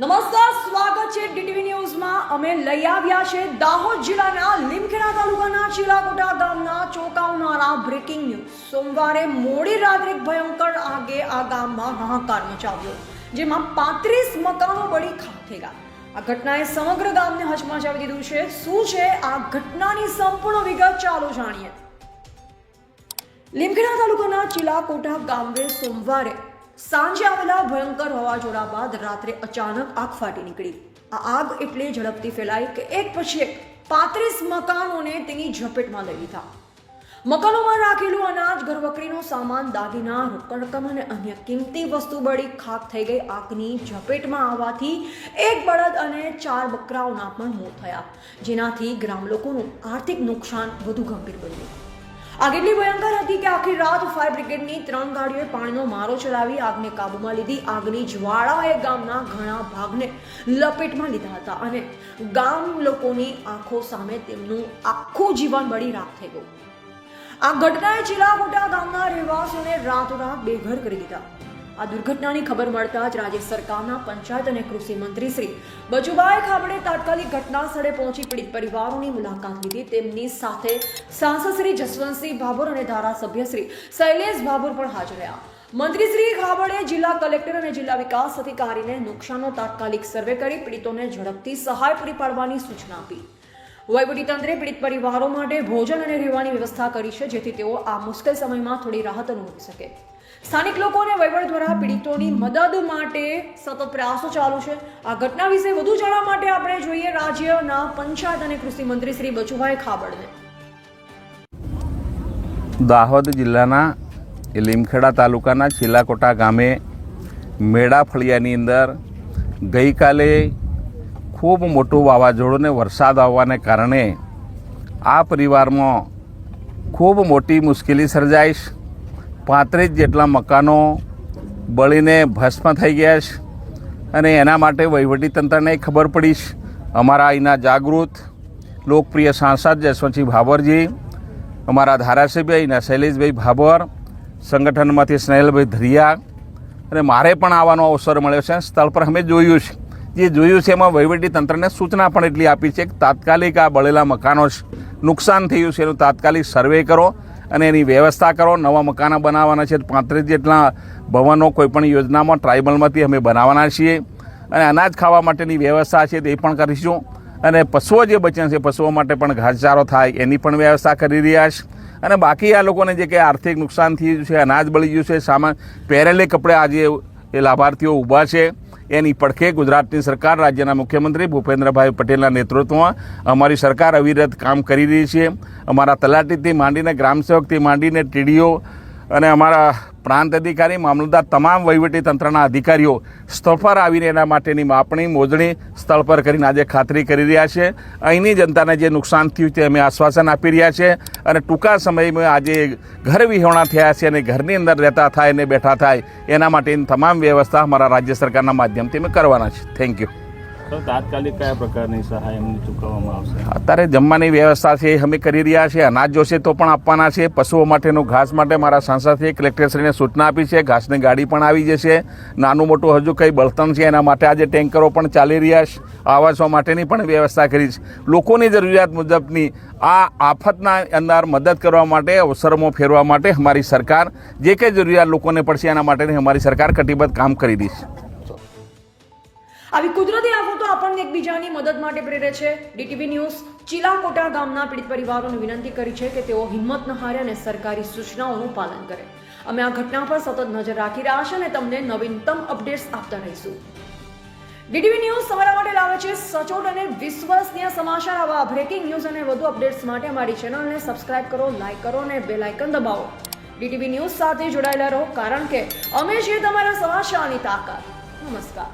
નમસ્કાર, સ્વાગત છે ડીટીવી ન્યૂઝમાં. અમે લઈ આવ્યા છે દાહોદ જિલ્લાના લીમખેડા તાલુકાના ચીલાકોટા ગામના ચોંકાવનારા બ્રેકિંગ ન્યૂઝ સોમવારે મોડી રાત્રે ભયંકર આગે આ ગામમાં હાહાકાર મચાવ્યો, જેમાં પાંત્રીસ મકાનો બળી થઈ ગયા. આ ઘટનાએ સમગ્ર ગામને હચમચાવી દીધું છે. શું છે આ ઘટનાની સંપૂર્ણ વિગત ચાલો જાણીએ. લીમખેડા તાલુકાના ચીલાકોટા ગામે સોમવારે સાંજે આવેલા ભયંકર વાવાઝોડા બાદ રાત્રે અચાનક આગ ફાટી નીકળી. આ આગ એટલે ઝડપથી ફેલાઈ કે એક પછી એક પાંત્રીસ મકાનોને તેની ઝપેટમાં લઈ લીધા. મકાનોમાં રાખેલું અનાજ ઘરવકરીનો સામાન, દાગીના, રોકડ અને અન્ય કિંમતી વસ્તુ બળી ખાક થઈ ગઈ. આગની ઝપેટમાં આવવાથી એક બળદ અને ચાર બકરાઓના પણ મોત થયા, જેનાથી ગ્રામ લોકોનું આર્થિક નુકસાન વધુ ગંભીર બન્યું. આગ એટલી ભયંકર હતી કે આખી રાત ફાયર બ્રિગેડની ત્રણ ગાડીઓએ પાણીનો મારો ચલાવી આગને કાબૂમાં લીધી. આગની જ્વાળાએ ગામના ઘણા ભાગને લપેટમાં લીધા હતા અને ગામ લોકોની આંખો સામે તેમનું આખું જીવન બળી રાખ થઈ ગયું. આ ઘટનાએ ચિલાકોટા ગામના રહેવાસીઓને રાતોરાત બેઘર કરી દીધા. આ દુર્ઘટનાની ખબર મળતા જ રાજ્ય સરકારના પંચાયત અને કૃષિ મંત્રી શ્રી બચુભાઈ ખાબડે તાત્કાલિક ઘટના સ્થળે પહોંચી પીડિત પરિવારોની મુલાકાત લીધી. તેમની સાથે સાંસદ શ્રી જસવંતસિંહ ભાભોર અને ધારાસભ્ય શ્રી શૈલેષ ભાભોર પણ હાજર રહ્યા. મંત્રી શ્રી ખાબડે જિલ્લા કલેક્ટર અને જિલ્લા વિકાસ અધિકારીને નુકસાનનો તાત્કાલિક સર્વે કરી પીડિતોને ઝડપથી સહાય પૂરી પાડવાની સૂચના આપી. વહીવટીતંત્રે પીડિત પરિવારો માટે ભોજન અને રહેવાની વ્યવસ્થા કરી છે, જેથી તેઓ આ મુશ્કેલ સમયમાં થોડી રાહત અનુભવી શકે. સ્થાનિક લોકો અને વહીવટ દ્વારા પીડિતોની મદદ માટે સતત પ્રયાસો ચાલુ છે. આ ઘટના વિશે વધુ જાણવા માટે આપણે જોઈએ રાજ્યના પંચાયત અને કૃષિ મંત્રી શ્રી બચુભાઈ ખાબડને. દાહોદ જિલ્લાના લીમખેડા તાલુકાના ચિલાકોટા ગામે મેળા ફળિયાની અંદર ગઈકાલે ખૂબ મોટું વાવાઝોડું વરસાદ આવવાને કારણે આ પરિવારમાં ખૂબ મોટી મુશ્કેલી સર્જાઈશ પાંત્રીસ જેટલા મકાનો બળીને ભસ્મ થઈ ગયા છે અને એના માટે વહીવટીતંત્રને ખબર પડીશ અમારા અહીંના જાગૃત, લોકપ્રિય સાંસદ જસવંતસિંહ ભાભરજી, અમારા ધારાસભ્ય અહીંના શૈલેષભાઈ ભાભર, સંગઠનમાંથી સ્નેહલભાઈ ધરિયા અને મારે પણ આવવાનો અવસર મળ્યો છે સ્થળ પર અમે જોયું છે. જે જોયું છે એમાં વહીવટી તંત્રને સૂચના પણ એટલી આપી છે કે તાત્કાલિક આ બળેલા મકાનો નુકસાન થયું છે. એનું તાત્કાલિક સર્વે કરો અને એની વ્યવસ્થા કરો. નવા મકાનો બનાવવાના છે. પાંત્રીસ જેટલા ભવનો કોઈપણ યોજનામાં ટ્રાઇબલમાંથી અમે બનાવવાના છીએ. અને અનાજ ખાવા માટેની વ્યવસ્થા છે તે પણ કરીશું. અને પશુઓ જે બચ્યા છે, પશુઓ માટે પણ ઘાસચારો થાય એની પણ વ્યવસ્થા કરી રહ્યા છે. અને બાકી આ લોકોને જે કંઈ આર્થિક નુકસાન થયું છે, અનાજ બળી ગયું છે, સામાન પહેરેલે કપડે આજે એ લાભાર્થીઓ ઊભા છે. એની પડખે ગુજરાતની સરકાર રાજ્યના મુખ્યમંત્રી ભૂપેન્દ્રભાઈ પટેલના નેતૃત્વમાં અમારી સરકાર અવિરત કામ કરી રહી છે. અમારા તલાટીથી માંડીને ગ્રામસેવકથી માંડીને ટીડીઓ અને અમારા પ્રાંત અધિકારી, મામલતદાર તમામ વહીવટી તંત્રના અધિકારીઓ સ્થળ પર આવીને એના માટેની માપણી, મોજણી સ્થળ પર કરીને આજે ખાતરી કરી રહ્યા છે. અહીંની જનતાને જે નુકસાન થયું તે અમે આશ્વાસન આપી રહ્યા છે અને ટૂંકા સમયમાં આજે ઘર વિહોણા થયા છે અને ઘરની અંદર રહેતા થાય અને બેઠા થાય એના માટેની તમામ વ્યવસ્થા અમારા રાજ્ય સરકારના માધ્યમથી અમે કરવાના છે. થેન્ક યુ તાત્કાલિક કયા પ્રકારની સહાય એમને ચૂકવવામાં આવશે? અત્યારે જમવાની વ્યવસ્થા છે એ અમે કરી રહ્યા છે અનાજ જોશે તો પણ આપવાના છે. પશુઓ માટેનું ઘાસ માટે મારા સાંસદે કલેક્ટરશ્રીને સૂચના આપી છે. ઘાસની ગાડી પણ આવી જશે. નાનું મોટું હજુ કંઈ બળતણ છે એના માટે આજે ટેન્કરો પણ ચાલી રહ્યા છે. આવાસો માટેની પણ વ્યવસ્થા કરી છે. લોકોની જરૂરિયાત મુજબની આ આફતના અંદર મદદ કરવા માટે, અવસરમાં ફેરવા માટે અમારી સરકાર જે કંઈ જરૂરિયાત લોકોને પડશે એના માટેની અમારી સરકાર કટિબદ્ધ કામ કરી રહી છે. આવી કુદરતી આફતો આપણને એકબીજાની મદદ માટે પ્રેરે છે. ડીટીવી ન્યૂઝ ચિલાકોટા ગામના પીડિત પરિવારોને વિનંતી કરી છે કે તેઓ હિંમત ન હારે અને સરકારી સૂચનાઓનું પાલન કરે. અમે આ ઘટના પર સતત નજર રાખી રહ્યા છે અને તમને નવીનતમ અપડેટ્સ આપતા રહીશું. ડીટીવી ન્યૂઝ તમારા માટે લાવે છે સચોટ અને વિશ્વસનીય સમાચાર. આવા બ્રેકિંગ ન્યૂઝ અને વધુ અપડેટ્સ માટે અમારી ચેનલને સબસ્ક્રાઇબ કરો લાઇક કરો અને બેલ આઇકન દબાવો. ડીટીવી ન્યૂઝ સાથે જોડાયેલા રહો, કારણ કે અમે છીએ તમારા સમાચારની તાકાત. નમસ્કાર.